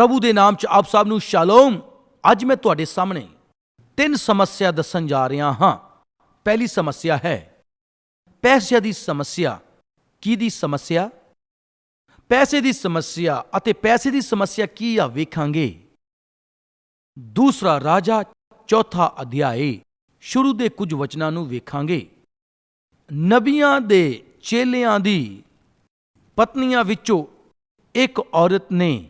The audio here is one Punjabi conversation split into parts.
ਪ੍ਰਭੂ ਦੇ ਨਾਮ 'ਚ ਆਪ ਸਭ ਨੂੰ ਸ਼ਾਲੋਮ, ਅੱਜ ਮੈਂ ਤੁਹਾਡੇ ਸਾਹਮਣੇ ਤਿੰਨ ਸਮੱਸਿਆ ਦੱਸਣ ਜਾ ਰਿਹਾ ਹਾਂ। ਪਹਿਲੀ ਸਮੱਸਿਆ ਹੈ, ਪੈਸਿਆਂ ਦੀ ਸਮੱਸਿਆ। ਕੀ ਦੀ ਸਮੱਸਿਆ? ਪੈਸੇ ਦੀ ਸਮੱਸਿਆ ਅਤੇ ਪੈਸੇ ਦੀ ਸਮੱਸਿਆ ਕੀ ਆ ਵੇਖਾਂਗੇ। ਦੂਸਰਾ ਰਾਜਾ, ਚੌਥਾ ਅਧਿਆਏ, ਸ਼ੁਰੂ ਦੇ ਕੁਝ ਵਚਨਾਂ ਨੂੰ ਵੇਖਾਂਗੇ। ਨਬੀਆਂ ਦੇ ਚੇਲਿਆਂ ਦੀ ਪਤਨੀਆਂ ਵਿੱਚੋਂ ਇੱਕ ਔਰਤ ਨੇ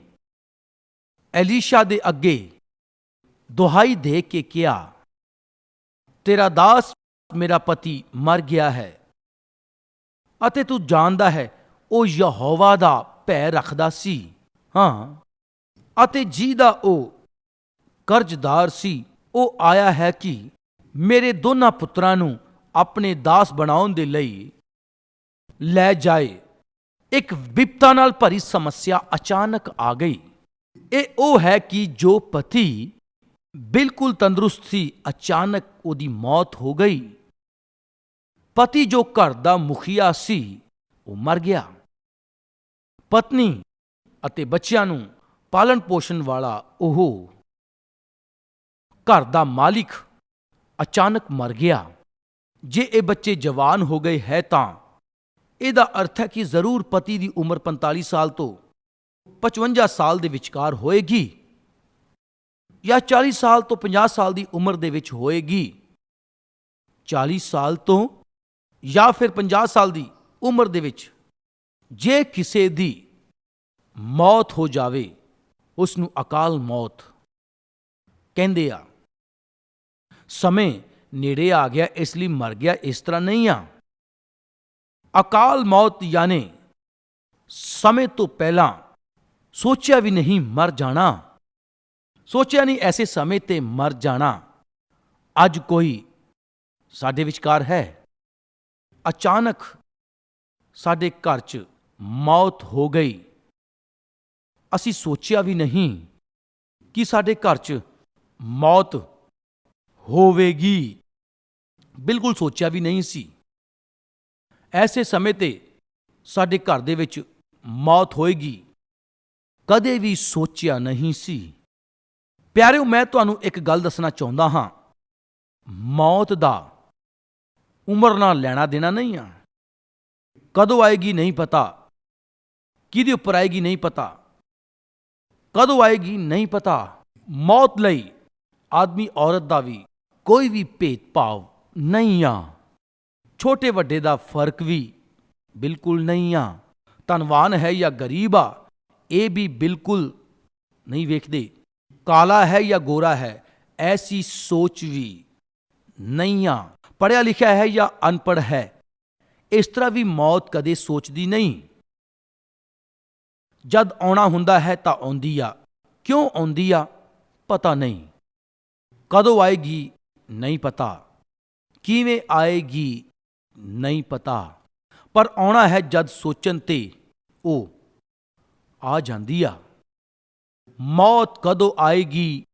ਐਲੀਸ਼ਾ ਦੇ ਅੱਗੇ ਦੁਹਾਈ ਦੇ ਕੇ ਕਿਹਾ, ਤੇਰਾ ਦਾਸ ਮੇਰਾ ਪਤੀ ਮਰ ਗਿਆ ਹੈ ਅਤੇ ਤੂੰ ਜਾਣਦਾ ਹੈ, ਉਹ ਯਹੋਵਾ ਦਾ ਭੈ ਰੱਖਦਾ ਸੀ। ਹਾਂ, ਅਤੇ ਜਿਹਦਾ ਉਹ ਕਰਜ਼ਦਾਰ ਸੀ, ਉਹ ਆਇਆ ਹੈ ਕਿ ਮੇਰੇ ਦੋਨਾਂ ਪੁੱਤਰਾਂ ਨੂੰ ਆਪਣੇ ਦਾਸ ਬਣਾਉਣ ਦੇ ਲਈ ਲੈ ਜਾਏ। ਇੱਕ ਵਿਪਤਾ ਨਾਲ ਭਰੀ ਸਮੱਸਿਆ ਅਚਾਨਕ ਆ ਗਈ। ਇਹ ਉਹ ਹੈ ਕਿ ਜੋ ਪਤੀ ਬਿਲਕੁਲ ਤੰਦਰੁਸਤ ਸੀ, ਅਚਾਨਕ ਉਹਦੀ ਮੌਤ ਹੋ ਗਈ। ਪਤੀ ਜੋ ਘਰ ਦਾ ਮੁਖੀਆ ਸੀ, ਉਹ ਮਰ ਗਿਆ। ਪਤਨੀ ਅਤੇ ਬੱਚਿਆਂ ਨੂੰ ਪਾਲਣ ਪੋਸ਼ਣ ਵਾਲਾ ਉਹ ਘਰ ਦਾ ਮਾਲਿਕ ਅਚਾਨਕ ਮਰ ਗਿਆ। ਜੇ ਇਹ ਬੱਚੇ ਜਵਾਨ ਹੋ ਗਏ ਹੈ ਤਾਂ ਇਹਦਾ ਅਰਥ ਹੈ ਕਿ ਜ਼ਰੂਰ ਪਤੀ ਦੀ ਉਮਰ 45 ਸਾਲ ਤੋਂ 55 ਸਾਲ ਦੇ ਵਿਚਕਾਰ ਹੋਏਗੀ ਜਾਂ 40 ਸਾਲ ਤੋਂ 50 ਸਾਲ ਦੀ ਉਮਰ ਦੇ ਵਿੱਚ ਹੋਏਗੀ? 40 ਸਾਲ ਤੋਂ ਜਾਂ ਫਿਰ 50 ਸਾਲ ਦੀ ਉਮਰ ਦੇ ਵਿੱਚ ਜੇ ਕਿਸੇ ਦੀ ਮੌਤ ਹੋ ਜਾਵੇ ਉਸ ਨੂੰ ਅਕਾਲ ਮੌਤ ਕਹਿੰਦੇ ਆ। ਸਮੇਂ ਨੇੜੇ ਆ ਗਿਆ, ਇਸ ਲਈ ਮਰ ਗਿਆ, ਇਸ ਤਰ੍ਹਾਂ ਨਹੀਂ ਆ। ਅਕਾਲ ਮੌਤ ਯਾਨੀ ਸਮੇਂ ਤੋਂ ਪਹਿਲਾਂ ਸੋਚਿਆ ਵੀ ਨਹੀਂ ਮਰ ਜਾਣਾ। ਸੋਚਿਆ ਨਹੀਂ ਐਸੇ ਸਮੇਂ ਤੇ ਮਰ ਜਾਣਾ। ਅੱਜ ਕੋਈ ਸਾਡੇ ਵਿਚਕਾਰ ਹੈ। ਅਚਾਨਕ ਸਾਡੇ ਘਰ 'ਚ ਮੌਤ ਹੋ ਗਈ। ਅਸੀਂ ਸੋਚਿਆ ਵੀ ਨਹੀਂ ਕਿ ਸਾਡੇ ਘਰ 'ਚ ਮੌਤ ਹੋਵੇਗੀ। ਬਿਲਕੁਲ ਸੋਚਿਆ ਵੀ ਨਹੀਂ ਸੀ। ਐਸੇ ਸਮੇਂ ਤੇ ਸਾਡੇ ਘਰ ਦੇ ਵਿੱਚ ਮੌਤ ਹੋਏਗੀ। ਕਦੇ ਵੀ ਸੋਚਿਆ ਨਹੀਂ ਸੀ। ਪਿਆਰਿਓ, ਮੈਂ ਤੁਹਾਨੂੰ ਇੱਕ ਗੱਲ ਦੱਸਣਾ ਚਾਹੁੰਦਾ ਹਾਂ। ਮੌਤ ਦਾ ਉਮਰ ਨਾਲ ਲੈਣਾ ਦੇਣਾ ਨਹੀਂ ਆ। ਕਦੋਂ ਆਏਗੀ ਨਹੀਂ ਪਤਾ। ਕਿਹਦੇ ਉੱਪਰ ਆਏਗੀ ਨਹੀਂ ਪਤਾ। ਕਦੋਂ ਆਏਗੀ ਨਹੀਂ ਪਤਾ। ਮੌਤ ਲਈ ਆਦਮੀ, ਔਰਤ ਦਾ ਵੀ ਕੋਈ ਵੀ ਭੇਦਭਾਵ ਨਹੀਂ ਆ। ਛੋਟੇ ਵੱਡੇ ਦਾ ਫ਼ਰਕ ਵੀ ਬਿਲਕੁਲ ਨਹੀਂ ਆ। ਧਨਵਾਨ ਹੈ ਜਾਂ ਗਰੀਬ ਆ ਇਹ ਵੀ ਬਿਲਕੁਲ ਨਹੀਂ ਵੇਖਦੇ। ਕਾਲਾ ਹੈ ਜਾਂ ਗੋਰਾ ਹੈ, ਐਸੀ ਸੋਚ ਵੀ ਨਹੀਂ ਆ ਪੜਿਆ ਲਿਖਿਆ ਹੈ ਜਾਂ ਅਨਪੜ੍ਹ ਹੈ, ਇਸ ਤਰ੍ਹਾਂ ਵੀ ਮੌਤ ਕਦੇ ਸੋਚਦੀ ਨਹੀਂ। ਜਦ ਆਉਣਾ ਹੁੰਦਾ ਹੈ ਤਾਂ ਆਉਂਦੀ ਆ। ਕਿਉਂ ਆਉਂਦੀ ਆ? ਪਤਾ ਨਹੀਂ। ਕਦੋਂ ਆਏਗੀ? ਨਹੀਂ ਪਤਾ। ਕਿਵੇਂ ਆਏਗੀ? ਨਹੀਂ ਪਤਾ। ਪਰ ਆਉਣਾ ਹੈ ਜਦ ਸੋਚਣ ਤੇ। ਉਹ ਆ ਜਾਂਦੀ ਆ। ਮੌਤ ਕਦੋਂ ਆਏਗੀ?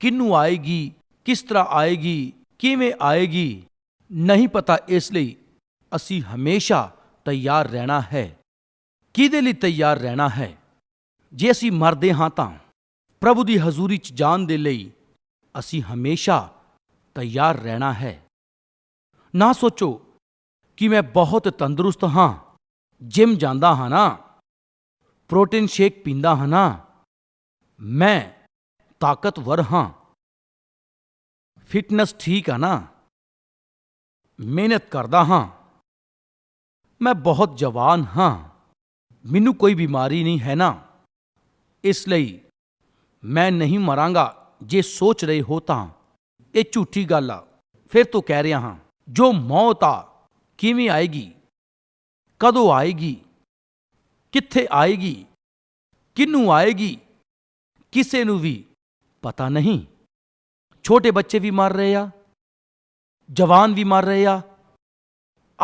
ਕਿੰਨੂੰ ਆਏਗੀ? ਕਿਸ ਤਰ੍ਹਾਂ ਆਏਗੀ? ਕਿਵੇਂ ਆਏਗੀ? ਨਹੀਂ ਪਤਾ ਇਸ ਲਈ ਅਸੀਂ ਹਮੇਸ਼ਾ ਤਿਆਰ ਰਹਿਣਾ ਹੈ। ਕਿਹਦੇ ਲਈ ਤਿਆਰ ਰਹਿਣਾ ਹੈ? ਜੇ ਅਸੀਂ ਮਰਦੇ ਹਾਂ ਤਾਂ ਪ੍ਰਭੂ ਦੀ ਹਜ਼ੂਰੀ 'ਚ ਜਾਣ ਦੇ ਲਈ ਅਸੀਂ ਹਮੇਸ਼ਾ ਤਿਆਰ ਰਹਿਣਾ ਹੈ। ਨਾ ਸੋਚੋ ਕਿ ਮੈਂ ਬਹੁਤ ਤੰਦਰੁਸਤ ਹਾਂ, ਜਿਮ ਜਾਂਦਾ ਹਾਂ ਨਾ। ਪ੍ਰੋਟੀਨ ਸ਼ੇਕ ਪੀਂਦਾ ਹਾਂ ਨਾ, ਮੈਂ ਤਾਕਤਵਰ ਹਾਂ। ਫਿਟਨੈਸ ਠੀਕ ਆ ਨਾ, ਮਿਹਨਤ ਕਰਦਾ ਹਾਂ। ਮੈਂ ਬਹੁਤ ਜਵਾਨ ਹਾਂ, ਮੈਨੂੰ ਕੋਈ ਬਿਮਾਰੀ ਨਹੀਂ ਹੈ ਨਾ, ਇਸ ਲਈ ਮੈਂ ਨਹੀਂ ਮਰਾਂਗਾ, ਜੇ ਸੋਚ ਰਹੇ ਹੋ ਤਾਂ। ਇਹ ਝੂਠੀ ਗੱਲ ਆ, ਫਿਰ ਤੋਂ ਕਹਿ ਰਿਹਾ ਹਾਂ, ਜੋ ਮੌਤ ਆ, ਕਿਵੇਂ ਆਏਗੀ? ਕਦੋਂ ਆਏਗੀ? ਕਿੱਥੇ ਆਏਗੀ? ਕਿੰਨੂੰ ਆਏਗੀ? ਕਿਸੇ ਨੂੰ ਵੀ ਪਤਾ ਨਹੀਂ। ਛੋਟੇ ਬੱਚੇ ਵੀ ਮਰ ਰਹੇ ਆ, ਜਵਾਨ ਵੀ ਮਰ ਰਹੇ ਆ,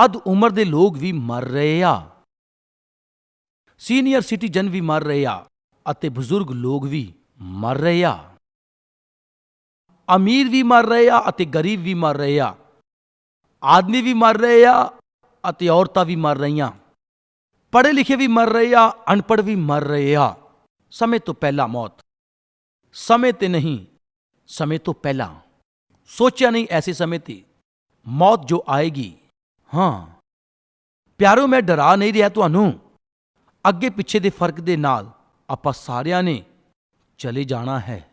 ਅਧ ਉਮਰ ਦੇ ਲੋਕ ਵੀ ਮਰ ਰਹੇ ਆ, ਸੀਨੀਅਰ ਸਿਟੀਜ਼ਨ ਵੀ ਮਰ ਰਹੇ ਆ ਅਤੇ ਬਜ਼ੁਰਗ ਲੋਕ ਵੀ ਮਰ ਰਹੇ ਆ। ਅਮੀਰ ਵੀ ਮਰ ਰਹੇ ਆ ਅਤੇ ਗਰੀਬ ਵੀ ਮਰ ਰਹੇ ਆ। ਆਦਮੀ ਵੀ ਮਰ ਰਹੇ ਆ ਅਤੇ ਔਰਤਾਂ ਵੀ ਮਰ ਰਹੀਆਂ। ਪੜ੍ਹੇ ਲਿਖੇ ਵੀ ਮਰ ਰਹੇ ਆ, ਅਨਪੜ੍ਹ ਵੀ ਮਰ ਰਹੇ ਆ। ਸਮੇਂ ਤੋਂ ਪਹਿਲਾਂ ਮੌਤ। ਸਮੇਂ ਤੇ ਨਹੀਂ, ਸਮੇਂ ਤੋਂ ਪਹਿਲਾਂ। ਸੋਚਿਆ ਨਹੀਂ ਐਸੇ ਸਮੇਂ ਤੇ, ਮੌਤ ਜੋ ਆਏਗੀ। ਹਾਂ। ਪਿਆਰੋ, ਮੈਂ ਡਰਾ ਨਹੀਂ ਰਿਹਾ ਤੁਹਾਨੂੰ। ਅੱਗੇ ਪਿੱਛੇ ਦੇ ਫ਼ਰਕ ਦੇ ਨਾਲ ਆਪਾਂ ਸਾਰਿਆਂ ਨੇ ਚਲੇ ਜਾਣਾ ਹੈ।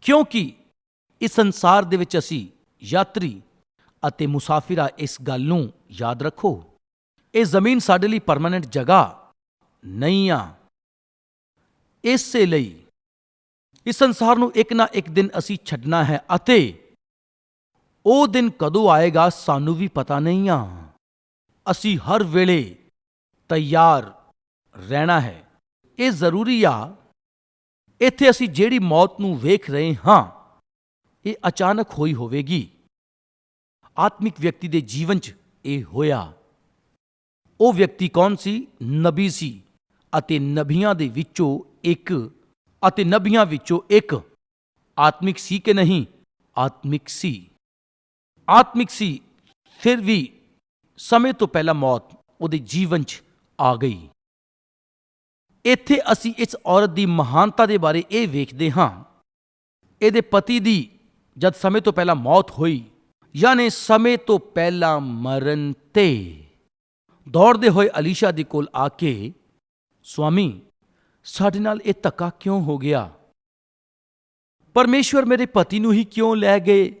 ਕਿਉਂਕਿ ਇਸ ਸੰਸਾਰ ਦੇ ਵਿੱਚ ਅਸੀਂ ਯਾਤਰੀ ਅਤੇ ਮੁਸਾਫਿਰ ਆ ਇਸ ਗੱਲ ਨੂੰ ਯਾਦ ਰੱਖੋ। ਇਹ ਜ਼ਮੀਨ ਸਾਡੇ ਲਈ ਪਰਮਾਨੈਂਟ ਜਗ੍ਹਾ ਨਹੀਂ ਆ। ਇਸੇ ਲਈ ਇਸ ਸੰਸਾਰ ਨੂੰ ਇੱਕ ਨਾ ਇੱਕ ਦਿਨ ਅਸੀਂ ਛੱਡਣਾ ਹੈ ਅਤੇ ਉਹ ਦਿਨ ਕਦੋਂ ਆਏਗਾ ਸਾਨੂੰ ਵੀ ਪਤਾ ਨਹੀਂ ਆ। ਅਸੀਂ ਹਰ ਵੇਲੇ ਤਿਆਰ ਰਹਿਣਾ ਹੈ। ਇਹ ਜ਼ਰੂਰੀ ਆ। ਇੱਥੇ ਅਸੀਂ ਜਿਹੜੀ ਮੌਤ ਨੂੰ ਵੇਖ ਰਹੇ ਹਾਂ, ਇਹ ਅਚਾਨਕ ਹੋਈ ਹੋਵੇਗੀ। ਆਤਮਿਕ ਵਿਅਕਤੀ ਦੇ ਜੀਵਨ 'ਚ ਇਹ ਹੋਇਆ। ਉਹ ਵਿਅਕਤੀ ਕੌਣ ਸੀ? ਨਬੀ ਸੀ ਅਤੇ ਨਬੀਆਂ ਦੇ ਵਿੱਚੋਂ ਇੱਕ ਅਤੇ ਨਬੀਆਂ ਵਿੱਚੋਂ ਇੱਕ। ਆਤਮਿਕ ਸੀ ਕਿ ਨਹੀਂ? ਆਤਮਿਕ ਸੀ। ਆਤਮਿਕ ਸੀ, ਫਿਰ ਵੀ ਸਮੇਂ ਤੋਂ ਪਹਿਲਾਂ ਮੌਤ ਉਹਦੇ ਜੀਵਨ 'ਚ ਆ ਗਈ। ਇੱਥੇ ਅਸੀਂ ਇਸ ਔਰਤ ਦੀ ਮਹਾਨਤਾ ਦੇ ਬਾਰੇ ਇਹ ਵੇਖਦੇ ਹਾਂ। ਇਹਦੇ ਪਤੀ ਦੀ ਜਦ ਸਮੇਂ ਤੋਂ ਪਹਿਲਾਂ ਮੌਤ ਹੋਈ, ਯਾਨੀ ਸਮੇਂ ਤੋਂ ਪਹਿਲਾਂ ਮਰਨ ਤੇ। ਦੌੜਦੇ ਹੋਏ ਅਲੀਸ਼ਾ ਦੇ ਕੋਲ ਆ ਕੇ ਸਵਾਮੀ ਸਾਡੇ ਨਾਲ ਇਹ ਧੱਕਾ ਕਿਉਂ ਹੋ ਗਿਆ? ਪਰਮੇਸ਼ਵਰ ਮੇਰੇ ਪਤੀ ਨੂੰ ਹੀ ਕਿਉਂ ਲੈ ਗਏ?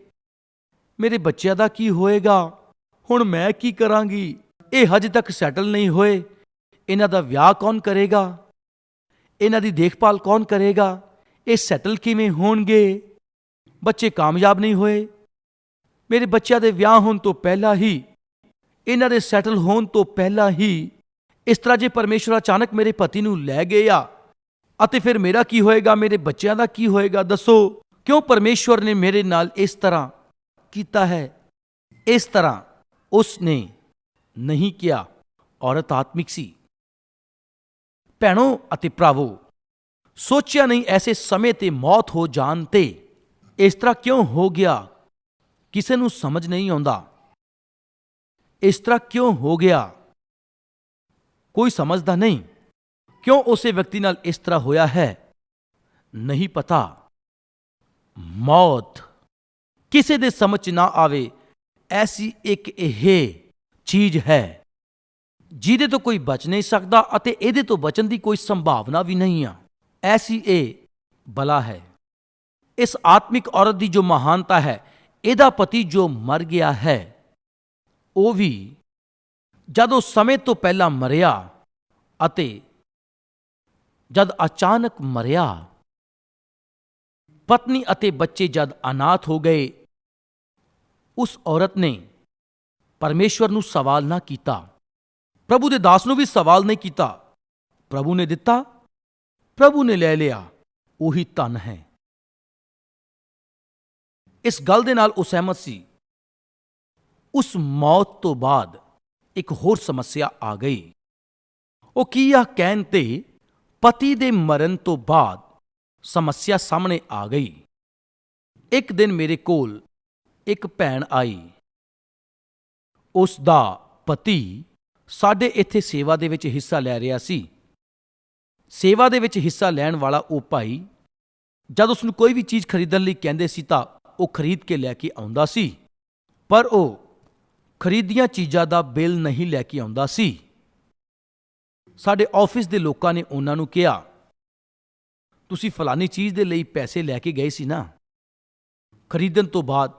ਮੇਰੇ ਬੱਚਿਆਂ ਦਾ ਕੀ ਹੋਏਗਾ? ਹੁਣ ਮੈਂ ਕੀ ਕਰਾਂਗੀ? ਇਹ ਹਜੇ ਤੱਕ ਸੈਟਲ ਨਹੀਂ ਹੋਏ। ਇਹਨਾਂ ਦਾ ਵਿਆਹ ਕੌਣ ਕਰੇਗਾ? ਇਹਨਾਂ ਦੀ ਦੇਖਭਾਲ ਕੌਣ ਕਰੇਗਾ? ਇਹ ਸੈਟਲ ਕਿਵੇਂ ਹੋਣਗੇ? ਬੱਚੇ ਕਾਮਯਾਬ ਨਹੀਂ ਹੋਏ। ਮੇਰੇ ਬੱਚਿਆਂ ਦੇ ਵਿਆਹ ਹੋਣ ਤੋਂ ਪਹਿਲਾਂ ਹੀ ਇਹਨਾਂ ਦੇ ਸੈਟਲ ਹੋਣ ਤੋਂ ਪਹਿਲਾਂ ਹੀ ਇਸ ਤਰ੍ਹਾਂ ਜੇ ਪਰਮੇਸ਼ਵਰ ਅਚਾਨਕ ਮੇਰੇ ਪਤੀ ਨੂੰ ਲੈ ਗਏ ਆ, ਅਤੇ ਫਿਰ ਮੇਰਾ ਕੀ ਹੋਏਗਾ, ਮੇਰੇ ਬੱਚਿਆਂ ਦਾ ਕੀ ਹੋਏਗਾ, ਦੱਸੋ? ਕਿਉਂ ਪਰਮੇਸ਼ਵਰ ਨੇ ਮੇਰੇ ਨਾਲ ਇਸ ਤਰ੍ਹਾਂ ਕੀਤਾ ਹੈ? ਇਸ ਤਰ੍ਹਾਂ ਉਸ ਨੇ ਨਹੀਂ ਕਿਹਾ। ਔਰਤ ਆਤਮਿਕ ਸੀ। ਭੈਣੋ ਅਤੇ ਭਰਾਵੋ, ਸੋਚਿਆ ਨਹੀਂ ਐਸੇ ਸਮੇਂ ਤੇ ਮੌਤ ਹੋ ਜਾਣ ਤੇ ਇਸ ਤਰ੍ਹਾਂ ਕਿਉਂ ਹੋ ਗਿਆ? ਕਿਸੇ ਨੂੰ ਸਮਝ ਨਹੀਂ ਆਉਂਦਾ। ਇਸ ਤਰ੍ਹਾਂ ਕਿਉਂ ਹੋ ਗਿਆ? ਕੋਈ ਸਮਝਦਾ ਨਹੀਂ। ਕਿਉਂ ਉਸੇ ਵਿਅਕਤੀ ਨਾਲ ਇਸ ਤਰ੍ਹਾਂ ਹੋਇਆ ਹੈ? ਨਹੀਂ ਪਤਾ। ਮੌਤ। ਕਿਸੇ ਦੇ ਸਮਝ 'ਚ ਨਾ ਆਵੇ, ਐਸੀ ਇੱਕ ਇਹ ਚੀਜ਼ ਹੈ, ਜਿਹਦੇ ਤੋਂ ਕੋਈ ਬਚ ਨਹੀਂ ਸਕਦਾ ਅਤੇ ਇਹਦੇ ਤੋਂ ਬਚਣ ਦੀ ਕੋਈ ਸੰਭਾਵਨਾ ਵੀ ਨਹੀਂ ਆ। ਐਸੀ ਇਹ ਬਲਾ ਹੈ। ਇਸ ਆਤਮਿਕ ਔਰਤ ਦੀ ਜੋ ਮਹਾਨਤਾ ਹੈ, ਇਹਦਾ ਪਤੀ ਜੋ ਮਰ ਗਿਆ ਹੈ। ਉਹ ਵੀ ਜਦੋਂ ਸਮੇਂ ਤੋਂ ਪਹਿਲਾਂ ਮਰਿਆ ਅਤੇ ਜਦ ਅਚਾਨਕ ਮਰਿਆ, ਪਤਨੀ ਅਤੇ ਬੱਚੇ ਜਦ ਅਨਾਥ ਹੋ ਗਏ, ਉਸ ਔਰਤ ਨੇ ਪਰਮੇਸ਼ਵਰ ਨੂੰ ਸਵਾਲ ਨਾ ਕੀਤਾ। ਪ੍ਰਭੂ ਦੇ ਦਾਸ ਨੂੰ ਵੀ ਸਵਾਲ ਨਹੀਂ ਕੀਤਾ। ਪ੍ਰਭੂ ਨੇ ਦਿੱਤਾ, ਪ੍ਰਭੂ ਨੇ ਲੈ ਲਿਆ, ਉਹੀ ਧਨ ਹੈ। ਇਸ ਗੱਲ ਦੇ ਨਾਲ ਉਹ ਸਹਿਮਤ ਸੀ। ਉਸ ਮੌਤ ਤੋਂ ਬਾਅਦ ਇੱਕ ਹੋਰ ਸਮੱਸਿਆ ਆ ਗਈ। ਉਹ ਕੀ ਆ ਕਹਿਣ ਤੇ ਪਤੀ ਦੇ ਮਰਨ ਤੋਂ ਬਾਅਦ ਸਮੱਸਿਆ ਸਾਹਮਣੇ ਆ ਗਈ। ਇੱਕ ਦਿਨ ਮੇਰੇ ਕੋਲ ਇੱਕ ਭੈਣ ਆਈ। ਉਸ ਦਾ ਪਤੀ ਸਾਡੇ ਇੱਥੇ ਸੇਵਾ ਦੇ ਵਿੱਚ ਹਿੱਸਾ ਲੈ ਰਿਹਾ ਸੀ। ਸੇਵਾ ਦੇ ਵਿੱਚ ਹਿੱਸਾ ਲੈਣ ਵਾਲਾ ਉਹ ਭਾਈ ਜਦ ਉਸ ਨੂੰ ਕੋਈ ਵੀ ਚੀਜ਼ ਖਰੀਦਣ ਲਈ ਕਹਿੰਦੇ ਸੀ ਤਾਂ ਉਹ ਖਰੀਦ ਕੇ ਲੈ ਕੇ ਆਉਂਦਾ ਸੀ। ਪਰ ਉਹ ਖਰੀਦੀਆਂ ਚੀਜ਼ਾਂ ਦਾ ਬਿੱਲ ਨਹੀਂ ਲੈ ਕੇ ਆਉਂਦਾ ਸੀ। ਸਾਡੇ ਆਫਿਸ ਦੇ ਲੋਕਾਂ ਨੇ ਉਹਨਾਂ ਨੂੰ ਕਿਹਾ, ਤੁਸੀਂ ਫਲਾਨੀ ਚੀਜ਼ ਦੇ ਲਈ ਪੈਸੇ ਲੈ ਕੇ ਗਏ ਸੀ ਨਾ। ਖਰੀਦਣ ਤੋਂ ਬਾਅਦ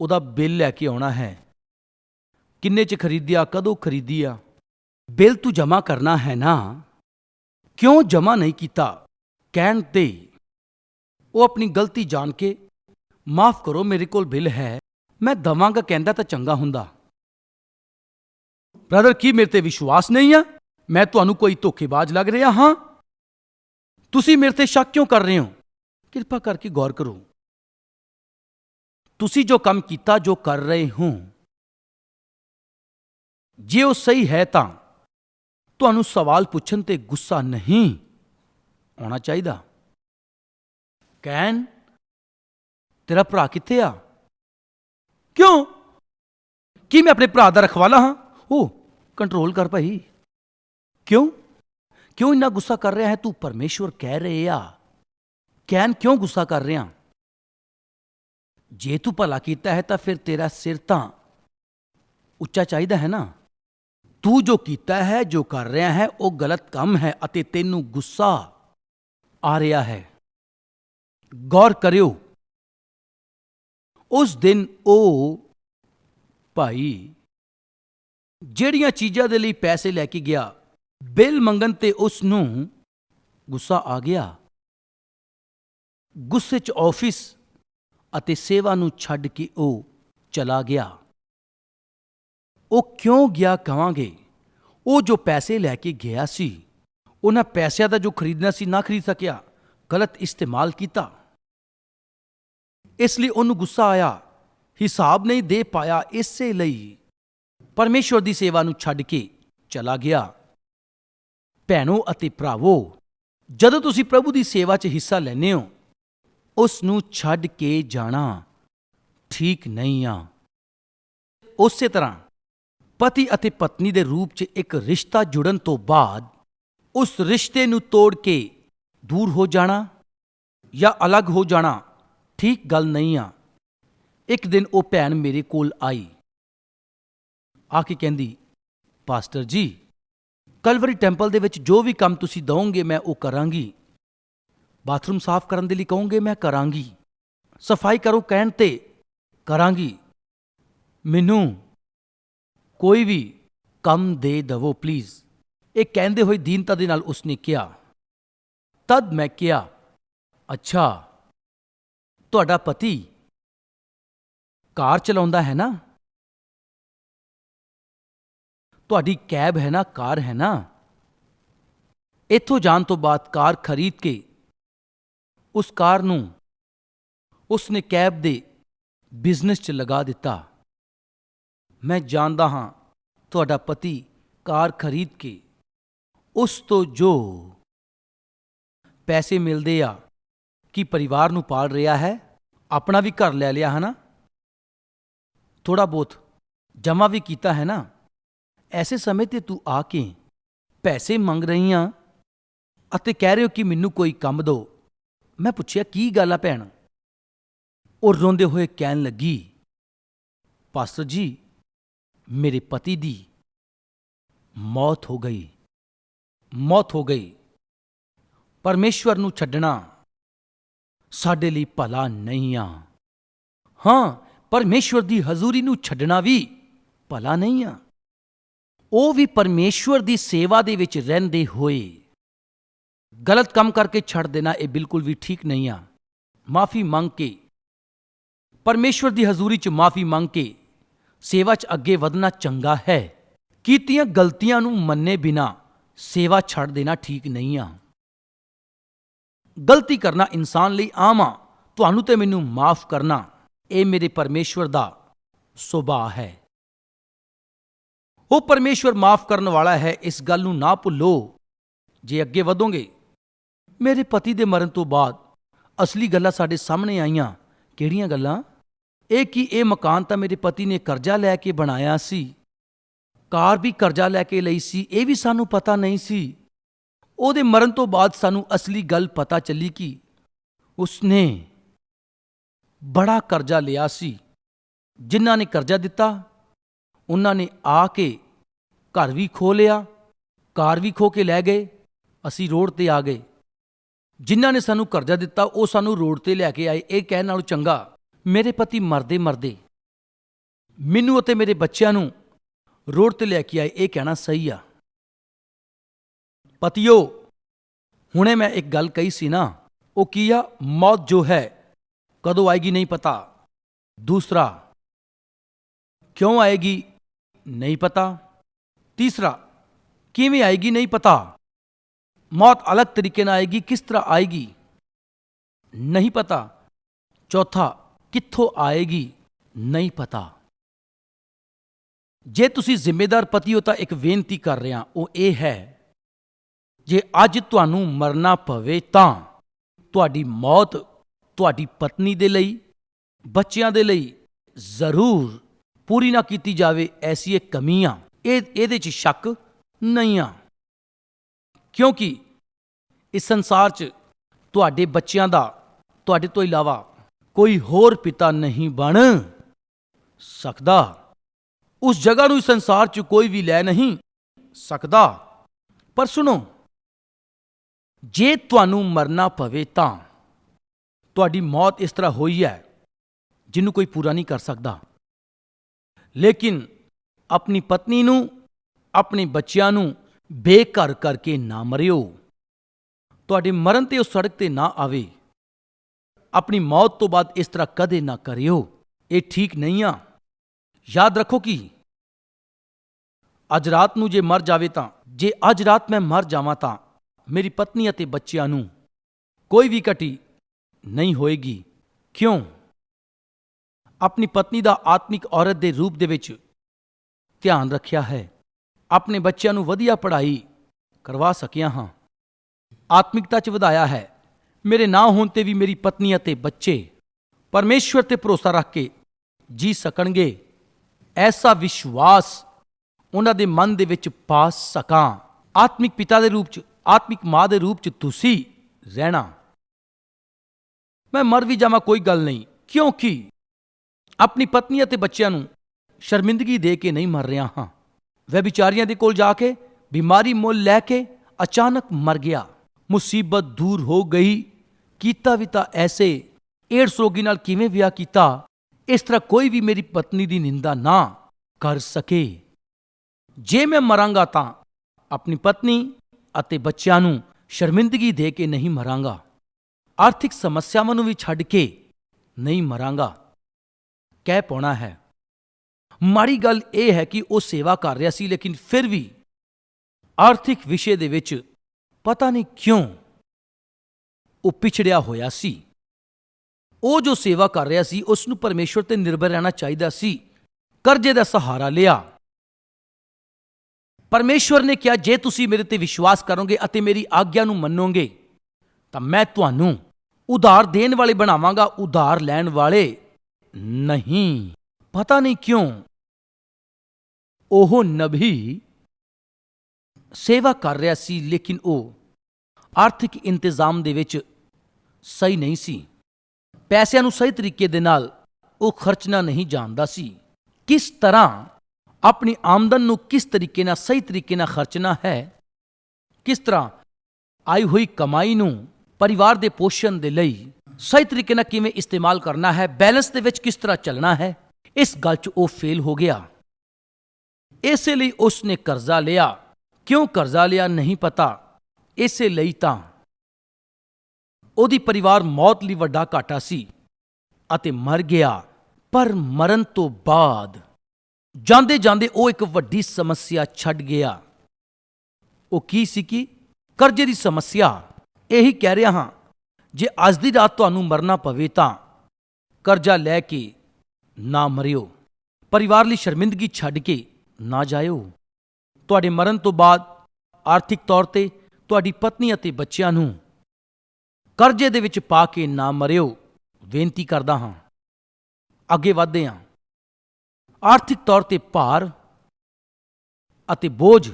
ਉਹਦਾ ਬਿੱਲ ਲੈ ਕੇ ਆਉਣਾ ਹੈ। ਕਿੰਨੇ ਚ ਖਰੀਦਿਆ, ਕਦੋਂ ਖਰੀਦਿਆ? ਬਿੱਲ ਤੂੰ ਜਮ੍ਹਾਂ ਕਰਨਾ ਹੈ ਨਾ? ਕਿਉਂ ਜਮ੍ਹਾਂ ਨਹੀਂ ਕੀਤਾ? ਕਹਿਣ ਤੇ ਉਹ ਆਪਣੀ ਗਲਤੀ ਜਾਣ ਕੇ, ਮਾਫ ਕਰੋ, ਮੇਰੇ ਕੋਲ ਬਿੱਲ ਹੈ। ਮੈਂ ਦਵਾਂਗਾ ਕਹਿੰਦਾ ਤਾਂ ਚੰਗਾ ਹੁੰਦਾ। ਬ੍ਰਦਰ, ਕੀ ਮੇਰੇ ਤੇ ਵਿਸ਼ਵਾਸ ਨਹੀਂ ਆ? ਮੈਂ ਤੁਹਾਨੂੰ ਕੋਈ ਧੋਖੇਬਾਜ਼ ਲੱਗ ਰਿਹਾ ਹਾਂ? ਤੁਸੀਂ ਮੇਰੇ ਤੇ ਸ਼ੱਕ ਕਿਉਂ ਕਰ ਰਹੇ ਹੋ? ਕਿਰਪਾ ਕਰਕੇ ਗੌਰ ਕਰੋ। ਤੁਸੀਂ ਜੋ ਕੰਮ ਕੀਤਾ, ਜੋ ਕਰ ਰਹੇ ਹੋ, ਜੇ ਉਹ ਸਹੀ ਹੈ ਤਾਂ ਤੁਹਾਨੂੰ ਸਵਾਲ ਪੁੱਛਣ ਤੇ ਗੁੱਸਾ ਨਹੀਂ ਆਉਣਾ ਚਾਹੀਦਾ। ਕੈਨ, ਤੇਰਾ ਭਰਾ ਕਿੱਥੇ ਆ? ਕਿਉਂ? ਕੀ ਮੈਂ ਆਪਣੇ ਭਰਾ ਦਾ ਰਖਵਾਲਾ ਹਾਂ? ਉਹ ਕੰਟਰੋਲ ਕਰ ਭਾਈ। ਕਿਉਂ? ਕਿਉਂ ਇੰਨਾ ਗੁੱਸਾ ਕਰ ਰਿਹਾ ਹੈ? ਤੂੰ ਪਰਮੇਸ਼ਵਰ ਕਹਿ ਰਹੇ ਆ। ਕੈਨ ਕਿਉਂ ਗੁੱਸਾ ਕਰ ਰਿਹਾ? ਜੇ ਤੂੰ ਭਲਾ ਕੀਤਾ ਹੈ ਤਾਂ ਫਿਰ ਤੇਰਾ ਸਿਰ ਤਾਂ ਉੱਚਾ ਚਾਹੀਦਾ ਹੈ ਨਾ? ਤੂੰ ਜੋ ਕੀਤਾ ਹੈ, ਜੋ ਕਰ ਰਿਹਾ ਹੈ, ਉਹ ਗਲਤ ਕੰਮ ਹੈ ਅਤੇ ਤੈਨੂੰ ਗੁੱਸਾ ਆ ਰਿਹਾ ਹੈ। ਗੌਰ ਕਰਿਓ। ਉਸ ਦਿਨ ਉਹ ਭਾਈ ਜਿਹੜੀਆਂ ਚੀਜ਼ਾਂ ਦੇ ਲਈ ਪੈਸੇ ਲੈ ਕੇ ਗਿਆ, ਬਿੱਲ ਮੰਗਣ ਤੇ ਉਸ ਨੂੰ ਗੁੱਸਾ ਆ ਗਿਆ। ਗੁੱਸੇ 'ਚ ਆਫਿਸ ਅਤੇ ਸੇਵਾ ਨੂੰ ਛੱਡ ਕੇ ਉਹ ਚਲਾ ਗਿਆ। ਉਹ ਕਿਉਂ ਗਿਆ ਕਹਾਂਗੇ? ਉਹ ਜੋ ਪੈਸੇ ਲੈ ਕੇ ਗਿਆ ਸੀ, ਉਹਨਾਂ ਪੈਸਿਆਂ ਦਾ ਜੋ ਖਰੀਦਣਾ ਸੀ ਨਾ ਖਰੀਦ ਸਕਿਆ, ਗਲਤ ਇਸਤੇਮਾਲ ਕੀਤਾ। ਇਸ ਲਈ ਉਹਨੂੰ ਗੁੱਸਾ ਆਇਆ, ਹਿਸਾਬ ਨਹੀਂ ਦੇ ਪਾਇਆ ਇਸੇ ਲਈ। ਪਰਮੇਸ਼ਵਰ ਦੀ ਸੇਵਾ ਨੂੰ ਛੱਡ ਕੇ ਚਲਾ ਗਿਆ। ਭੈਣੋ ਅਤੇ ਭਰਾਵੋ, ਜਦੋਂ ਤੁਸੀਂ ਪ੍ਰਭੂ ਦੀ ਸੇਵਾ 'ਚ ਹਿੱਸਾ ਲੈਂਦੇ ਹੋ, ਉਸ ਨੂੰ ਛੱਡ ਕੇ ਜਾਣਾ ਠੀਕ ਨਹੀਂ ਆ। ਉਸੇ ਤਰ੍ਹਾਂ ਪਤੀ ਅਤੇ ਪਤਨੀ ਦੇ ਰੂਪ 'ਚ ਇੱਕ ਰਿਸ਼ਤਾ ਜੁੜਨ ਤੋਂ ਬਾਅਦ ਉਸ ਰਿਸ਼ਤੇ ਨੂੰ ਤੋੜ ਕੇ ਦੂਰ ਹੋ ਜਾਣਾ ਜਾਂ ਅਲੱਗ ਹੋ ਜਾਣਾ ਠੀਕ ਗੱਲ ਨਹੀਂ ਆ। ਇੱਕ ਦਿਨ ਉਹ ਭੈਣ ਮੇਰੇ ਕੋਲ ਆਈ। ਆ ਕੇ ਕਹਿੰਦੀ, ਪਾਸਟਰ ਜੀ, ਕਲਵਰੀ ਟੈਂਪਲ ਦੇ ਵਿੱਚ ਜੋ ਵੀ ਕੰਮ ਤੁਸੀਂ ਦਵੋਗੇ ਮੈਂ ਉਹ ਕਰਾਂਗੀ। ਬਾਥਰੂਮ ਸਾਫ਼ ਕਰਨ ਦੇ ਲਈ ਕਹੋਗੇ ਮੈਂ ਕਰਾਂਗੀ। ਸਫ਼ਾਈ ਕਰੋ ਕਹਿਣ ਤੇ ਕਰਾਂਗੀ। ਮੈਨੂੰ ਕੋਈ ਵੀ ਕੰਮ ਦੇ ਦਵੋ ਪਲੀਜ਼। ਇਹ ਕਹਿੰਦੇ ਹੋਏ ਦੀਨਤਾ ਦੇ ਨਾਲ ਉਸਨੇ ਕਿਹਾ। ਤਦ ਮੈਂ ਕਿਹਾ, ਅੱਛਾ ਤੁਹਾਡਾ ਪਤੀ ਕਾਰ ਚਲਾਉਂਦਾ ਹੈ ਨਾ? ਤੁਹਾਡੀ ਕੈਬ ਹੈ ਨਾ, ਕਾਰ ਹੈ ਨਾ? ਇੱਥੋਂ ਜਾਣ ਤੋਂ ਬਾਅਦ ਕਾਰ ਖਰੀਦ ਕੇ ਉਸ ਕਾਰ ਨੂੰ ਉਸਨੇ ਕੈਬ ਦੇ ਬਿਜ਼ਨਸ 'ਚ ਲਗਾ ਦਿੱਤਾ। ਮੈਂ ਜਾਣਦਾ ਹਾਂ ਤੁਹਾਡਾ ਪਤੀ ਕਾਰ ਖਰੀਦ ਕੇ ਉਸ ਤੋਂ ਜੋ ਪੈਸੇ ਮਿਲਦੇ ਆ ਕਿ ਪਰਿਵਾਰ ਨੂੰ ਪਾਲ ਰਿਹਾ ਹੈ? ਆਪਣਾ ਵੀ ਘਰ ਲੈ ਲਿਆ ਹੈ ਨਾ ਥੋੜਾ ਬਹੁਤ ਜਮਾ ਵੀ ਕੀਤਾ ਹੈ ਨਾ? ਐਸੇ ਸਮੇਂ ਤੇ ਤੂੰ ਆ ਕੇ ਪੈਸੇ ਮੰਗ ਰਹੀ ਆ ਅਤੇ ਕਹਿ ਰਹੇ ਹੋ ਕਿ ਮੈਨੂੰ ਕੋਈ ਕੰਮ ਦਿਓ ਮੈਂ ਪੁੱਛਿਆ, ਕੀ ਗੱਲ ਆ ਭੈਣ? ਉਹ ਰੋਂਦੇ ਹੋਏ ਕਹਿਣ ਲੱਗੀ, ਪਾਸਟਰ ਜੀ, ਮੇਰੇ ਪਤੀ ਦੀ ਮੌਤ ਹੋ ਗਈ। ਮੌਤ ਹੋ ਗਈ। ਪਰਮੇਸ਼ਵਰ ਨੂੰ ਛੱਡਣਾ ਸਾਡੇ ਲਈ ਭਲਾ ਨਹੀਂ ਆ। ਹਾਂ, ਪਰਮੇਸ਼ਵਰ ਦੀ ਹਜ਼ੂਰੀ ਨੂੰ ਛੱਡਣਾ ਵੀ ਭਲਾ ਨਹੀਂ ਆ। ਉਹ ਵੀ ਪਰਮੇਸ਼ਵਰ ਦੀ ਸੇਵਾ ਦੇ ਵਿੱਚ ਰਹਿੰਦੇ ਹੋਏ। ਗਲਤ ਕੰਮ ਕਰਕੇ ਛੱਡ ਦੇਣਾ ਇਹ ਬਿਲਕੁਲ ਵੀ ਠੀਕ ਨਹੀਂ ਆ। ਮਾਫੀ ਮੰਗ ਕੇ। ਪਰਮੇਸ਼ਵਰ ਦੀ ਹਜ਼ੂਰੀ 'ਚ ਮਾਫੀ ਮੰਗ ਕੇ। ਸੇਵਾ 'ਚ ਅੱਗੇ ਵਧਣਾ ਚੰਗਾ ਹੈ। ਕੀਤੀਆਂ ਗਲਤੀਆਂ ਨੂੰ ਮੰਨੇ ਬਿਨਾ ਸੇਵਾ ਛੱਡ ਦੇਣਾ ਠੀਕ ਨਹੀਂ ਆ। ਗਲਤੀ ਕਰਨਾ ਇਨਸਾਨ ਲਈ ਆਮ ਆ, ਤੁਹਾਨੂੰ ਤੇ ਮੈਨੂੰ ਮਾਫ ਕਰਨਾ, ਇਹ ਮੇਰੇ ਪਰਮੇਸ਼ਵਰ ਦਾ ਸੁਭਾਅ ਹੈ। ਉਹ ਪਰਮੇਸ਼ਵਰ ਮਾਫ ਕਰਨ ਵਾਲਾ ਹੈ, ਇਸ ਗੱਲ ਨੂੰ ਨਾ ਭੁੱਲੋ। ਜੇ ਅੱਗੇ ਵਧੋਗੇ, ਮੇਰੇ ਪਤੀ ਦੇ ਮਰਨ ਤੋਂ ਬਾਅਦ ਅਸਲੀ ਗੱਲਾਂ ਸਾਡੇ ਸਾਹਮਣੇ ਆਈਆਂ, ਕਿਹੜੀਆਂ ਗੱਲਾਂ? ਇਹ ਕਿ ਇਹ ਮਕਾਨ ਤਾਂ ਮੇਰੇ ਪਤੀ ਨੇ ਕਰਜ਼ਾ ਲੈ ਕੇ ਬਣਾਇਆ ਸੀ, ਕਾਰ ਵੀ ਕਰਜ਼ਾ ਲੈ ਕੇ ਲਈ ਸੀ, ਇਹ ਵੀ ਸਾਨੂੰ ਪਤਾ ਨਹੀਂ ਸੀ। ਉਹਦੇ ਮਰਨ ਤੋਂ ਬਾਅਦ ਸਾਨੂੰ ਅਸਲੀ ਗੱਲ ਪਤਾ ਚੱਲੀ ਕਿ ਉਸਨੇ ਬੜਾ ਕਰਜ਼ਾ ਲਿਆ ਸੀ। ਜਿਨ੍ਹਾਂ ਨੇ ਕਰਜ਼ਾ ਦਿੱਤਾ, ਉਹਨਾਂ ਨੇ ਆ ਕੇ ਘਰ ਵੀ ਖੋ ਲਿਆ, ਕਾਰ ਵੀ ਖੋ ਕੇ ਲੈ ਗਏ, ਅਸੀਂ ਰੋਡ ਤੇ ਆ ਗਏ। ਜਿਨ੍ਹਾਂ ਨੇ ਸਾਨੂੰ ਕਰਜ਼ਾ ਦਿੱਤਾ, ਉਹ ਸਾਨੂੰ ਰੋਡ ਤੇ ਲੈ ਕੇ ਆਏ। ਇਹ ਕਹਿਣ ਨਾਲੋਂ ਚੰਗਾ, ਮੇਰੇ ਪਤੀ ਮਰਦੇ ਮਰਦੇ ਮੈਨੂੰ ਅਤੇ ਮੇਰੇ ਬੱਚਿਆਂ ਨੂੰ ਰੋਡ ਤੇ ਲੈ ਕੇ ਆਏ, ਇਹ ਕਹਿਣਾ ਸਹੀ ਆ। ਪਤਿਓ, ਹੁਣੇ ਮੈਂ ਇੱਕ ਗੱਲ ਕਹੀ ਸੀ ਨਾ, ਉਹ ਕੀ ਆ? ਮੌਤ ਜੋ ਹੈ, ਕਦੋਂ ਆਏਗੀ ਨਹੀਂ ਪਤਾ। ਦੂਸਰਾ, ਕਿਉਂ ਆਏਗੀ ਨਹੀਂ ਪਤਾ? ਤੀਸਰਾ, ਕਿਵੇਂ ਆਏਗੀ ਨਹੀਂ ਪਤਾ? ਮੌਤ ਅਲੱਗ ਤਰੀਕੇ ਨਾਲ ਆਏਗੀ, ਕਿਸ ਤਰ੍ਹਾਂ ਆਏਗੀ? ਨਹੀਂ ਪਤਾ। ਚੌਥਾ, ਕਿੱਥੋਂ ਆਏਗੀ ਨਹੀਂ ਪਤਾ? ਜੇ ਤੁਸੀਂ ਜ਼ਿੰਮੇਦਾਰ ਪਤੀ ਹੋ ਤਾਂ ਇੱਕ ਬੇਨਤੀ ਕਰ ਰਿਹਾ, ਉਹ ਇਹ ਹੈ ਜੇ ਅੱਜ ਤੁਹਾਨੂੰ ਮਰਨਾ ਪਵੇ ਤਾਂ ਤੁਹਾਡੀ ਮੌਤ ਤੁਹਾਡੀ ਪਤਨੀ ਦੇ ਲਈ, ਬੱਚਿਆਂ ਦੇ ਲਈ ਜ਼ਰੂਰ ਪੂਰੀ ਨਾ ਕੀਤੀ ਜਾਵੇ ਐਸੀ ਇੱਕ ਕਮੀ ਆ ਇਹ, ਇਹਦੇ 'ਚ ਸ਼ੱਕ ਨਹੀਂ ਆ। ਕਿਉਂਕਿ ਇਸ ਸੰਸਾਰ 'ਚ ਤੁਹਾਡੇ ਬੱਚਿਆਂ ਦਾ, ਤੁਹਾਡੇ ਤੋਂ ਇਲਾਵਾ ਕੋਈ ਹੋਰ ਪਿਤਾ ਨਹੀਂ ਬਣ ਸਕਦਾ। ਉਸ ਜਗ੍ਹਾ ਨੂੰ ਸੰਸਾਰ 'ਚ ਕੋਈ ਵੀ ਲੈ ਨਹੀਂ ਸਕਦਾ। ਪਰ ਸੁਣੋ ਜੇ ਤੁਹਾਨੂੰ ਮਰਨਾ ਪਵੇ ਤਾਂ ਤੁਹਾਡੀ ਮੌਤ ਇਸ ਤਰ੍ਹਾਂ ਹੋਈ ਹੈ ਜਿਹਨੂੰ ਕੋਈ ਪੂਰਾ ਨਹੀਂ ਕਰ ਸਕਦਾ। ਲੇਕਿਨ ਆਪਣੀ ਪਤਨੀ ਨੂੰ, ਆਪਣੇ ਬੱਚਿਆਂ ਨੂੰ ਬੇਘਰ ਕਰਕੇ ਨਾ ਮਰਿਓ। ਤੁਹਾਡੇ ਮਰਨ ਤੇ ਉਹ ਸੜਕ ਤੇ ਨਾ ਆਵੇ। ਆਪਣੀ ਮੌਤ ਤੋਂ ਬਾਅਦ ਇਸ ਤਰ੍ਹਾਂ ਕਦੇ ਨਾ ਕਰਿਓ। ਇਹ ਠੀਕ ਨਹੀਂ ਆ। ਯਾਦ ਰੱਖੋ ਕਿ ਅੱਜ ਰਾਤ ਨੂੰ ਜੇ ਮਰ ਜਾਵੇ ਤਾਂ, ਜੇ ਅੱਜ ਰਾਤ ਮੈਂ ਮਰ ਜਾਵਾਂ ਤਾਂ ਮੇਰੀ ਪਤਨੀ ਅਤੇ ਬੱਚਿਆਂ ਨੂੰ ਕੋਈ ਵੀ ਕਟੀ ਨਹੀਂ ਹੋਏਗੀ। ਕਿਉਂ? ਆਪਣੀ ਪਤਨੀ ਦਾ ਆਤਮਿਕ ਔਰਤ ਦੇ ਰੂਪ ਦੇ ਵਿੱਚ ਧਿਆਨ ਰੱਖਿਆ ਹੈ। ਆਪਣੇ ਬੱਚਿਆਂ ਨੂੰ ਵਧੀਆ ਪੜ੍ਹਾਈ ਕਰਵਾ ਸਕਿਆ ਹਾਂ। ਆਤਮਿਕਤਾ 'ਚ ਵਧਾਇਆ ਹੈ। ਮੇਰੇ ਨਾ ਹੋਣ ਤੇ ਵੀ ਮੇਰੀ ਪਤਨੀ ਅਤੇ ਬੱਚੇ ਪਰਮੇਸ਼ਵਰ ਤੇ ਭਰੋਸਾ ਰੱਖ ਕੇ ਜੀ ਸਕਣਗੇ। ਐਸਾ ਵਿਸ਼ਵਾਸ ਉਹਨਾਂ ਦੇ ਮਨ ਦੇ ਵਿੱਚ ਪਾ ਸਕਾਂ। ਆਤਮਿਕ ਪਿਤਾ ਦੇ ਰੂਪ 'ਚ ਆਤਮਿਕ ਮਾਂ ਦੇ ਰੂਪ 'ਚ ਤੁਸੀਂ ਰਹਿਣਾ। ਮੈਂ ਮਰ ਵੀ ਜਾਵਾਂ ਕੋਈ ਗੱਲ ਨਹੀਂ, ਕਿਉਂਕਿ ਆਪਣੀ ਪਤਨੀ ਅਤੇ ਬੱਚਿਆਂ ਨੂੰ ਸ਼ਰਮਿੰਦਗੀ ਦੇ ਕੇ ਨਹੀਂ ਮਰ ਰਿਹਾ ਹਾਂ। ਵੈ ਵਿਚਾਰੀਆਂ ਦੇ ਕੋਲ ਜਾ ਕੇ, ਬਿਮਾਰੀ ਮੁੱਲ ਲੈ ਕੇ ਅਚਾਨਕ ਮਰ ਗਿਆ। ਮੁਸੀਬਤ ਦੂਰ ਹੋ ਗਈ। ਕੀਤਾ ਵੀ ਤਾਂ ਐਸੇ ਏਡਸ ਰੋਗੀ ਨਾਲ ਕਿਵੇਂ ਵਿਆਹ ਕੀਤਾ? ਇਸ ਤਰ੍ਹਾਂ ਕੋਈ ਵੀ ਮੇਰੀ ਪਤਨੀ ਦੀ ਨਿੰਦਾ ਨਾ ਕਰ ਸਕੇ। ਜੇ ਮੈਂ ਮਰਾਂਗਾ ਤਾਂ ਆਪਣੀ ਪਤਨੀ ਅਤੇ ਬੱਚਿਆਂ ਨੂੰ ਸ਼ਰਮਿੰਦਗੀ ਦੇ ਕੇ ਨਹੀਂ ਮਰਾਂਗਾ। ਆਰਥਿਕ ਸਮੱਸਿਆਵਾਂ ਨੂੰ ਵੀ ਛੱਡ ਕੇ ਨਹੀਂ ਮਰਾਂਗਾ। ਕਹਿ ਪਾਉਣਾ ਹੈ। ਮਾੜੀ ਗੱਲ ਇਹ ਹੈ ਕਿ ਉਹ ਸੇਵਾ ਕਰ ਰਿਹਾ ਸੀ, ਲੇਕਿਨ ਫਿਰ ਵੀ ਆਰਥਿਕ ਵਿਸ਼ੇ ਦੇ ਵਿੱਚ ਪਤਾ ਨਹੀਂ ਕਿਉਂ ਉਹ ਪਿਛੜਿਆ ਹੋਇਆ ਸੀ। ਉਹ ਜੋ ਸੇਵਾ ਕਰ ਰਿਹਾ ਸੀ, ਉਸ ਨੂੰ ਪਰਮੇਸ਼ਵਰ ਤੇ ਨਿਰਭਰ ਰਹਿਣਾ ਚਾਹੀਦਾ ਸੀ। ਕਰਜ਼ੇ ਦਾ ਸਹਾਰਾ ਲਿਆ। ਪਰਮੇਸ਼ਵਰ ਨੇ ਕਿਹਾ, ਜੇ ਤੁਸੀਂ ਮੇਰੇ ਤੇ ਵਿਸ਼ਵਾਸ ਕਰੋਗੇ ਅਤੇ ਮੇਰੀ ਆਗਿਆ ਨੂੰ ਮੰਨੋਗੇ, ਤਾਂ ਮੈਂ ਤੁਹਾਨੂੰ ਉਧਾਰ ਦੇਣ ਵਾਲੇ ਬਣਾਵਾਂਗਾ, ਉਧਾਰ ਲੈਣ ਵਾਲੇ ਨਹੀਂ। ਪਤਾ ਨਹੀਂ ਕਿਉਂ ਉਹ ਨਬੀ ਸੇਵਾ ਕਰ ਰਿਹਾ ਸੀ, ਲੇਕਿਨ ਉਹ ਆਰਥਿਕ ਇੰਤਜ਼ਾਮ ਦੇ ਵਿੱਚ ਸਹੀ ਨਹੀਂ ਸੀ। ਪੈਸਿਆਂ ਨੂੰ ਸਹੀ ਤਰੀਕੇ ਦੇ ਨਾਲ ਉਹ ਖਰਚਣਾ ਨਹੀਂ ਜਾਣਦਾ ਸੀ। ਕਿਸ ਤਰ੍ਹਾਂ ਆਪਣੀ ਆਮਦਨ ਨੂੰ ਕਿਸ ਤਰੀਕੇ ਨਾਲ, ਸਹੀ ਤਰੀਕੇ ਨਾਲ ਖਰਚਣਾ ਹੈ, ਕਿਸ ਤਰ੍ਹਾਂ ਆਈ ਹੋਈ ਕਮਾਈ ਨੂੰ ਪਰਿਵਾਰ ਦੇ ਪੋਸ਼ਣ ਦੇ ਲਈ ਸਹੀ ਤਰੀਕੇ ਨਾਲ ਕਿਵੇਂ ਇਸਤੇਮਾਲ ਕਰਨਾ ਹੈ, ਬੈਲੈਂਸ ਦੇ ਵਿੱਚ ਕਿਸ ਤਰ੍ਹਾਂ ਚੱਲਣਾ ਹੈ, ਇਸ ਗੱਲ 'ਚ ਉਹ ਫੇਲ ਹੋ ਗਿਆ। ਇਸੇ ਲਈ ਉਸ ਨੇ ਕਰਜ਼ਾ ਲਿਆ। ਕਿਉਂ ਕਰਜ਼ਾ ਲਿਆ ਨਹੀਂ ਪਤਾ। ਇਸੇ ਲਈ ਤਾਂ ਉਹਦੀ ਪਰਿਵਾਰ ਮੌਤ ਲਈ ਵੱਡਾ ਘਾਟਾ ਸੀ ਅਤੇ ਮਰ ਗਿਆ, ਪਰ ਮਰਨ ਤੋਂ ਬਾਅਦ ਜਾਂਦੇ ਜਾਂਦੇ ਉਹ ਇੱਕ ਵੱਡੀ ਸਮੱਸਿਆ ਛੱਡ ਗਿਆ। ਉਹ ਕੀ ਸੀ ਕਿ? ਕਰਜ਼ੇ ਦੀ ਸਮੱਸਿਆ। ਇਹੀ ਕਹਿ ਰਿਹਾ ਹਾਂ, ਜੇ ਅੱਜ ਦੀ ਰਾਤ ਤੁਹਾਨੂੰ ਮਰਨਾ ਪਵੇ ਤਾਂ ਕਰਜ਼ਾ ਲੈ ਕੇ ਨਾ ਮਰਿਓ। ਪਰਿਵਾਰ ਲਈ ਸ਼ਰਮਿੰਦਗੀ ਛੱਡ ਕੇ ਨਾ ਜਾਇਓ। ਤੁਹਾਡੇ ਮਰਨ ਤੋਂ ਬਾਅਦ ਆਰਥਿਕ ਤੌਰ ਤੇ ਤੁਹਾਡੀ ਪਤਨੀ ਅਤੇ ਬੱਚਿਆਂ ਨੂੰ ਕਰਜ਼ੇ ਦੇ ਵਿੱਚ ਪਾ ਕੇ ਨਾ ਮਰਿਓ, ਬੇਨਤੀ ਕਰਦਾ ਹਾਂ। ਅੱਗੇ ਵਧਦੇ ਹਾਂ। ਆਰਥਿਕ ਤੌਰ ਤੇ ਭਾਰ ਅਤੇ ਬੋਝ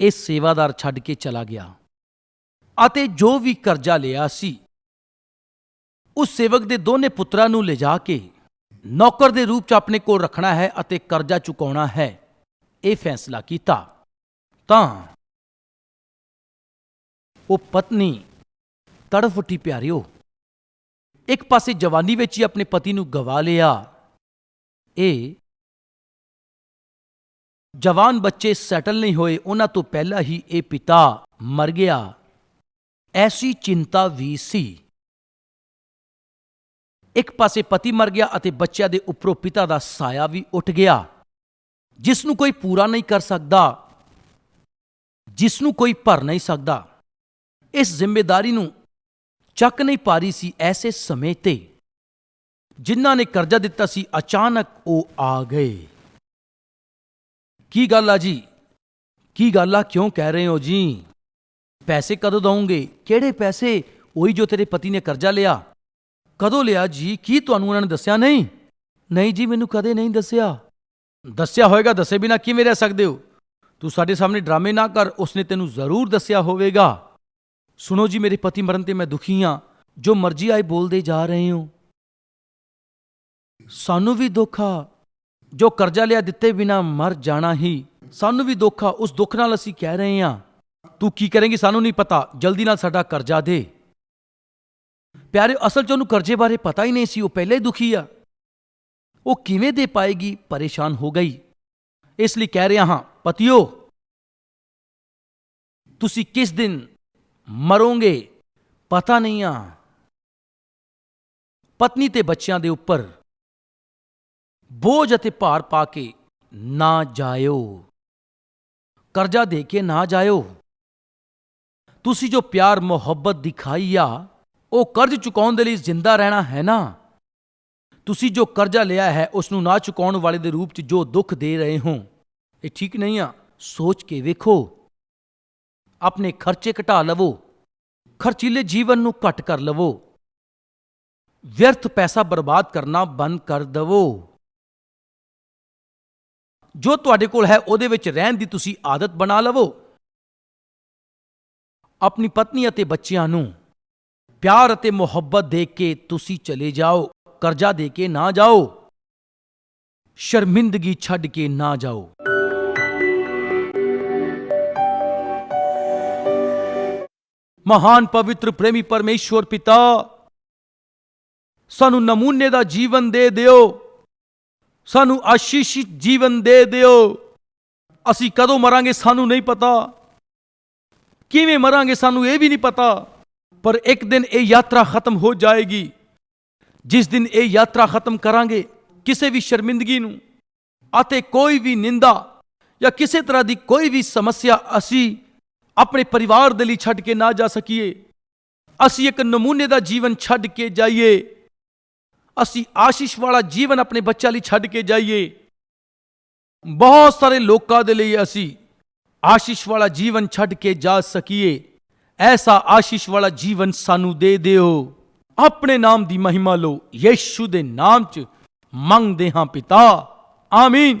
ਇਹ ਸੇਵਾਦਾਰ ਛੱਡ ਕੇ ਚਲਾ ਗਿਆ ਅਤੇ ਜੋ ਵੀ ਕਰਜ਼ਾ ਲਿਆ ਸੀ, ਉਸ ਸੇਵਕ ਦੇ ਦੋਨੇ ਪੁੱਤਰਾਂ ਨੂੰ ਲਿਜਾ ਕੇ ਨੌਕਰ ਦੇ ਰੂਪ ਚ ਆਪਣੇ ਕੋਲ ਰੱਖਣਾ ਹੈ ਅਤੇ ਕਰਜ਼ਾ ਚੁਕਾਉਣਾ ਹੈ, ਇਹ ਫੈਸਲਾ ਕੀਤਾ। ਤਾਂ ਉਹ ਪਤਨੀ ਤੜਫ ਉੱਠੀ, ਪਿਆਰਿਓ, ਇੱਕ ਪਾਸੇ ਜਵਾਨੀ ਵਿੱਚ ਹੀ ਆਪਣੇ ਪਤੀ ਨੂੰ ਗਵਾ ਲਿਆ ਇਹ ਜਵਾਨ ਬੱਚੇ ਸੈਟਲ ਨਹੀਂ ਹੋਏ, ਉਹਨਾਂ ਤੋਂ ਪਹਿਲਾਂ ਹੀ ਇਹ ਪਿਤਾ ਮਰ ਗਿਆ। ਐਸੀ ਚਿੰਤਾ ਵੀ ਸੀ। ਇੱਕ ਪਾਸੇ ਪਤੀ ਮਰ ਗਿਆ ਅਤੇ ਬੱਚਿਆਂ ਦੇ ਉੱਪਰੋਂ ਪਿਤਾ ਦਾ ਸਾਇਆ ਵੀ ਉੱਠ ਗਿਆ। ਜਿਸ ਨੂੰ ਕੋਈ ਪੂਰਾ ਨਹੀਂ ਕਰ ਸਕਦਾ ਜਿਸ ਨੂੰ ਕੋਈ ਭਰ ਨਹੀਂ ਸਕਦਾ, ਇਸ ਜ਼ਿੰਮੇਵਾਰੀ ਨੂੰ ਚੱਕ ਨਹੀਂ ਪਾ ਰਹੀ ਸੀ ਐਸੇ ਸਮੇਂ ਤੇ। ਜਿਨ੍ਹਾਂ ਨੇ ਕਰਜ਼ਾ ਦਿੱਤਾ ਸੀ, ਅਚਾਨਕ ਉਹ ਆ ਗਏ। ਕੀ ਗੱਲ ਆ ਜੀ? ਕੀ ਗੱਲ ਆ? ਕਿਉਂ ਕਹਿ ਰਹੇ ਹੋ ਜੀ? ਪੈਸੇ ਕਦੋਂ ਦਵੋਗੇ? ਕਿਹੜੇ ਪੈਸੇ? ਉਹੀ ਜੋ ਤੇਰੇ ਪਤੀ ਨੇ ਕਰਜ਼ਾ ਲਿਆ। ਕਦੋਂ ਲਿਆ ਜੀ? ਕੀ ਤੁਹਾਨੂੰ ਉਹਨਾਂ ਨੇ ਦੱਸਿਆ ਨਹੀਂ? ਨਹੀਂ ਜੀ, ਮੈਨੂੰ ਕਦੇ ਨਹੀਂ ਦੱਸਿਆ। ਦੱਸਿਆ ਹੋਵੇਗਾ ਦੱਸੇ ਬਿਨਾ ਕਿਵੇਂ ਰਹਿ ਸਕਦੇ ਹੋ? ਤੂੰ ਸਾਡੇ ਸਾਹਮਣੇ ਡਰਾਮੇ ਨਾ ਕਰ, ਉਸਨੇ ਤੈਨੂੰ ਜ਼ਰੂਰ ਦੱਸਿਆ ਹੋਵੇਗਾ। ਸੁਣੋ ਜੀ, ਮੇਰੇ ਪਤੀ ਮਰਨ ਤੇ ਮੈਂ ਦੁਖੀ ਹਾਂ। ਜੋ ਮਰਜ਼ੀ ਆਏ ਬੋਲਦੇ ਜਾ ਰਹੇ ਹੋ। ਸਾਨੂੰ ਵੀ ਦੁੱਖ ਆ ਜੋ ਕਰਜ਼ਾ ਲਿਆ ਦਿੱਤੇ ਬਿਨਾ ਮਰ ਜਾਣਾ ਹੀ। ਸਾਨੂੰ ਵੀ ਦੁੱਖ ਆ ਉਸ ਦੁੱਖ ਨਾਲ ਅਸੀਂ ਕਹਿ ਰਹੇ ਹਾਂ। ਤੂੰ ਕੀ ਕਰੇਂਗੀ ਸਾਨੂੰ ਨਹੀਂ ਪਤਾ। ਜਲਦੀ ਨਾਲ ਸਾਡਾ ਕਰਜ਼ਾ ਦੇ। ਪਿਆਰੇ ਅਸਲ 'ਚ ਉਹਨੂੰ ਕਰਜ਼ੇ ਬਾਰੇ ਪਤਾ ਹੀ ਨਹੀਂ ਸੀ। ਉਹ ਪਹਿਲੇ ਹੀ ਦੁਖੀ ਆ। ਉਹ ਕਿਵੇਂ ਦੇ ਪਾਏਗੀ? ਪਰੇਸ਼ਾਨ ਹੋ ਗਈ। ਇਸ ਲਈ ਕਹਿ ਰਿਹਾ ਹਾਂ, ਪਤਿਓ, ਤੁਸੀਂ ਕਿਸ ਦਿਨ ਮਰੋਗੇ? ਪਤਾ ਨਹੀਂ ਆ। ਪਤਨੀ ਤੇ ਬੱਚਿਆਂ ਦੇ ਉੱਪਰ। ਬੋਝ ਅਤੇ ਭਾਰ ਪਾ ਕੇ ਨਾ ਜਾਇਓ। ਕਰਜ਼ਾ ਦੇ ਕੇ ਨਾ ਜਾਇਓ। ਤੁਸੀਂ ਜੋ ਪਿਆਰ, ਮੁਹੱਬਤ ਦਿਖਾਈ ਆ, ਉਹ ਕਰਜ਼ ਚੁਕਾਉਣ ਦੇ ਲਈ ਜ਼ਿੰਦਾ ਰਹਿਣਾ ਹੈ ਨਾ? ਤੁਸੀਂ ਜੋ ਕਰਜ਼ਾ ਲਿਆ ਹੈ ਉਸ ਨੂੰ ਨਾ ਚੁਕਾਉਣ ਵਾਲੇ ਦੇ ਰੂਪ 'ਚ ਜੋ ਦੁੱਖ ਦੇ ਰਹੇ ਹੋ, ਇਹ ਠੀਕ ਨਹੀਂ ਆ। ਸੋਚ ਕੇ ਵੇਖੋ। ਆਪਣੇ ਖਰਚੇ ਘਟਾ ਲਵੋ। ਖਰਚੀਲੇ ਜੀਵਨ ਨੂੰ ਘਟ ਕਰ ਲਵੋ। ਵਿਅਰਥ ਪੈਸਾ ਬਰਬਾਦ ਕਰਨਾ ਬੰਦ ਕਰ ਦਵੋ। ਜੋ ਤੁਹਾਡੇ ਕੋਲ ਹੈ, ਉਹਦੇ ਵਿੱਚ ਰਹਿਣ ਦੀ ਤੁਸੀਂ ਆਦਤ ਬਣਾ ਲਵੋ। ਆਪਣੀ ਪਤਨੀ ਅਤੇ ਬੱਚਿਆਂ ਨੂੰ ਪਿਆਰ ਅਤੇ ਮੁਹੱਬਤ ਦੇ ਕੇ ਤੁਸੀਂ ਚਲੇ ਜਾਓ, ਕਰਜ਼ਾ ਦੇ ਕੇ ਨਾ ਜਾਓ, ਸ਼ਰਮਿੰਦਗੀ ਛੱਡ ਕੇ ਨਾ ਜਾਓ। ਮਹਾਨ ਪਵਿੱਤਰ ਪ੍ਰੇਮੀ ਪਰਮੇਸ਼ਵਰ ਪਿਤਾ, ਸਾਨੂੰ ਨਮੂਨੇ ਦਾ ਜੀਵਨ ਦੇ ਦਿਓ। ਸਾਨੂੰ ਆਸ਼ੀਸ਼ ਜੀਵਨ ਦੇ ਦਿਓ। ਅਸੀਂ ਕਦੋਂ ਮਰਾਂਗੇ ਸਾਨੂੰ ਨਹੀਂ ਪਤਾ। ਕਿਵੇਂ ਮਰਾਂਗੇ ਸਾਨੂੰ ਇਹ ਵੀ ਨਹੀਂ ਪਤਾ। ਪਰ ਇੱਕ ਦਿਨ ਇਹ ਯਾਤਰਾ ਖਤਮ ਹੋ ਜਾਏਗੀ। ਜਿਸ ਦਿਨ ਇਹ ਯਾਤਰਾ ਖਤਮ ਕਰਾਂਗੇ ਕਿਸੇ ਵੀ ਸ਼ਰਮਿੰਦਗੀ ਨੂੰ ਅਤੇ ਕੋਈ ਵੀ ਨਿੰਦਾ ਜਾਂ ਕਿਸੇ ਤਰ੍ਹਾਂ ਦੀ ਕੋਈ ਵੀ ਸਮੱਸਿਆ ਅਸੀਂ ਆਪਣੇ ਪਰਿਵਾਰ ਦੇ ਲਈ ਛੱਡ ਕੇ ਨਾ ਜਾ ਸਕੀਏ। ਅਸੀਂ ਇੱਕ ਨਮੂਨੇ ਦਾ ਜੀਵਨ ਛੱਡ ਕੇ ਜਾਈਏ। ਅਸੀਂ ਆਸ਼ੀਸ਼ ਵਾਲਾ ਜੀਵਨ ਆਪਣੇ ਬੱਚਿਆਂ ਲਈ ਛੱਡ ਕੇ ਜਾਈਏ। ਬਹੁਤ ਸਾਰੇ ਲੋਕਾਂ ਦੇ ਲਈ ਅਸੀਂ ਆਸ਼ੀਸ਼ ਵਾਲਾ ਜੀਵਨ ਛੱਡ ਕੇ ਜਾ ਸਕੀਏ। ਐਸਾ ਆਸ਼ੀਸ਼ ਵਾਲਾ ਜੀਵਨ ਸਾਨੂੰ ਦੇ ਦਿਓ। ਆਪਣੇ ਨਾਮ ਦੀ ਮਹਿਮਾ ਲਓ। ਯੀਸ਼ੂ ਦੇ ਨਾਮ 'ਚ ਮੰਗਦੇ ਹਾਂ ਪਿਤਾ। ਆਮੀਨ।